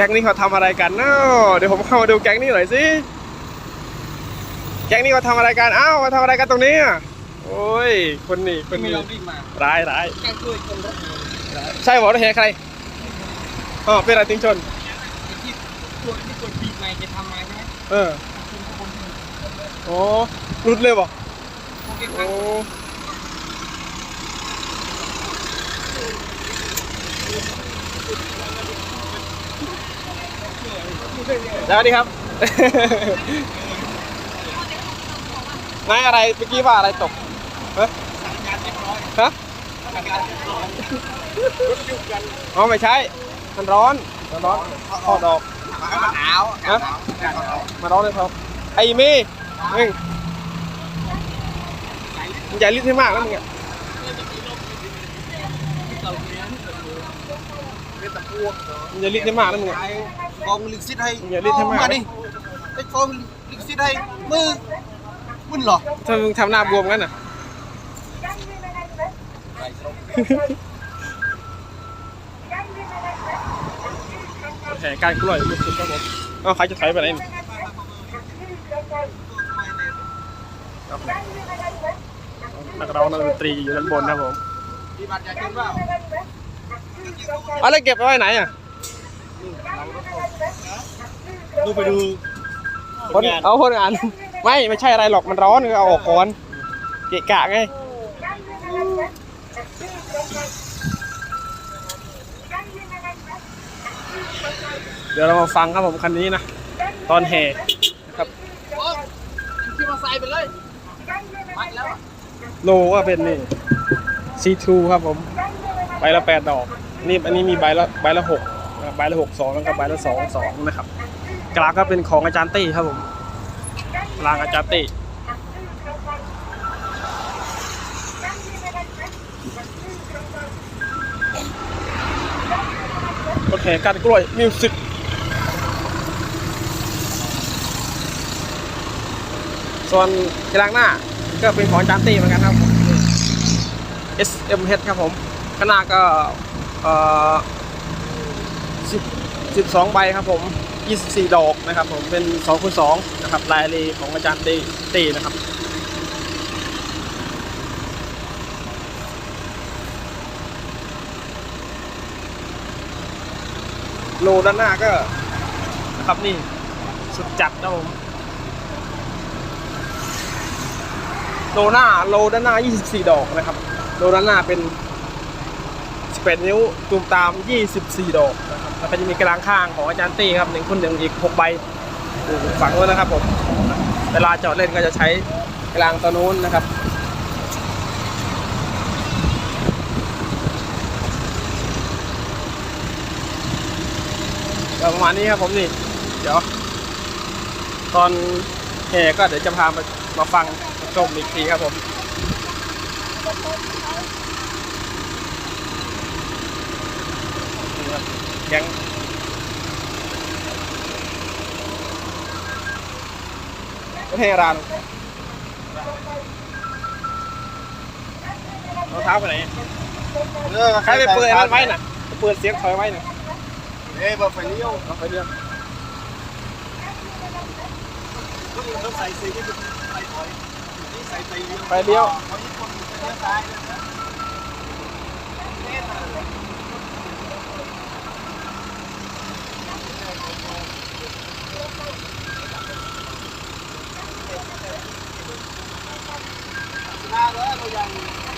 ก๊งนี้เขาทำอะไรกันเนาะเดี๋ยวผมเข้ามาดูแก๊งนี้หน่อยสิแก๊งนี้เขาทำอะไรกันอ้าวมาทำอะไรกันตรงนี้อะโอ้ยคนนี้คนไม่นี้ยอมรีบมาร้ายร้ายแกล้งช่วยคนรถเมล์ใช่บอกรถแห่ใครอ๋อเป็นอะไรติงชนไอ้ที่ตัวที่ตัวบีบไมค์จะทำมาใช่ไหมเออคุณคนหนึ่งโอ้รุดเลยบอกโอเคคโอ้รับ สวัสดีครับ นายอะไรเมื่อกี้ว่าอะไรตกฮะสั่งการเรียบร้อยฮะสั่งการเรียบร้อยรถยุ่งกันอ๋อไม่ใช่ มันร้อน มันร้อนทอดออกหนาวหนาวหนาวหนาวมาร้อนเลยครับ ไอ้เมย์มึงมึงอย่าลิ้นให้มากแล้วมึงอะ เราเลี้ยงเป็นตะพวกมึงอย่าลิ้นให้มากแล้วมึงอะไอ้กองลิขสิทธิ์ให้อย่ารีบให้มากดิไอ้กองลิขสิทธิ์ให้มือมึนเหรอถ้ามึงทำหน้าบวมงั้นอะแห่การกล้วยลูกสุดครับผมเอ้าใครจะถอยไปไหนนี่ครับนักร้องนักดนตรีอยู่ด้านบนนะครับผม มีบัตรอยากกินเปล่า เอาแล้วเก็บไปไว้ไหนอะดูไปดูคนเอาคนงาน ไม่ไม่ใช่อะไรหรอกมันร้อนก็เอาออกก่อนเกะกะไงเดี๋ยวเรามาฟังครับผมคันนี้นะ ตอนแห่นะครับโอ้ขี่มอเตอร์ไซค์ไปเลยไปแล้วอะโลก็เป็นนี่ C2 ครับผม ใบละแปดดอก นี่อันนี้มีใบละใบละหกใบละหกสองแล้วก็ใบละสองสองนะครับกลางก็เป็นของอาจารย์ตี้ครับผมกลางอาจารย์ตี้รถแห่การกล้วยมิวสิกส่วนกลางหน้าก็เป็นของอาจารย์ตี้เหมือนกันครับ SMH ครับผม ข้างหน้าก็เอ่อ10 12ใบครับผม24ดอกนะครับ ผมเป็น2คูณ2นะครับลายเลของอาจารย์ตีตีนะครับโลด้านหน้าก็นะครับนี่สุดจัดนะผมโลหน้าโลด้านหน้า 24 ดอกนะครับ โลด้านหน้าเป็น 18 นิ้วตูมตาม 24 ดอกนะครับแล้วก็จะมีกระลางข้างของอาจารย์ตี้ครับหนึ่งคนหนึ่งอีก 6 ใบฝังนู้นนะครับผมเวลาจอดเล่นก็จะใช้กระลางตัวนู้นนะครับประมาณนี้ครับผมนี่ เดี๋ยว ตอนแห่ก็เดี๋ยวจะพามามาฟังชมอีกทีครับผม ครับแก๊งรถแห่รานรองเท้าไปไหนเออใครไปเปิดอันนั้นไว้น่ะไปเปิดเสียงถอยไว้น่ะเอ้ยเบอร์ไฟเลี้ยวเอาไปเรื่องต้องใส่สีที่เป็นไฟถอยนี่ใส่ไฟเลี้ยวไปเลี้ยว เ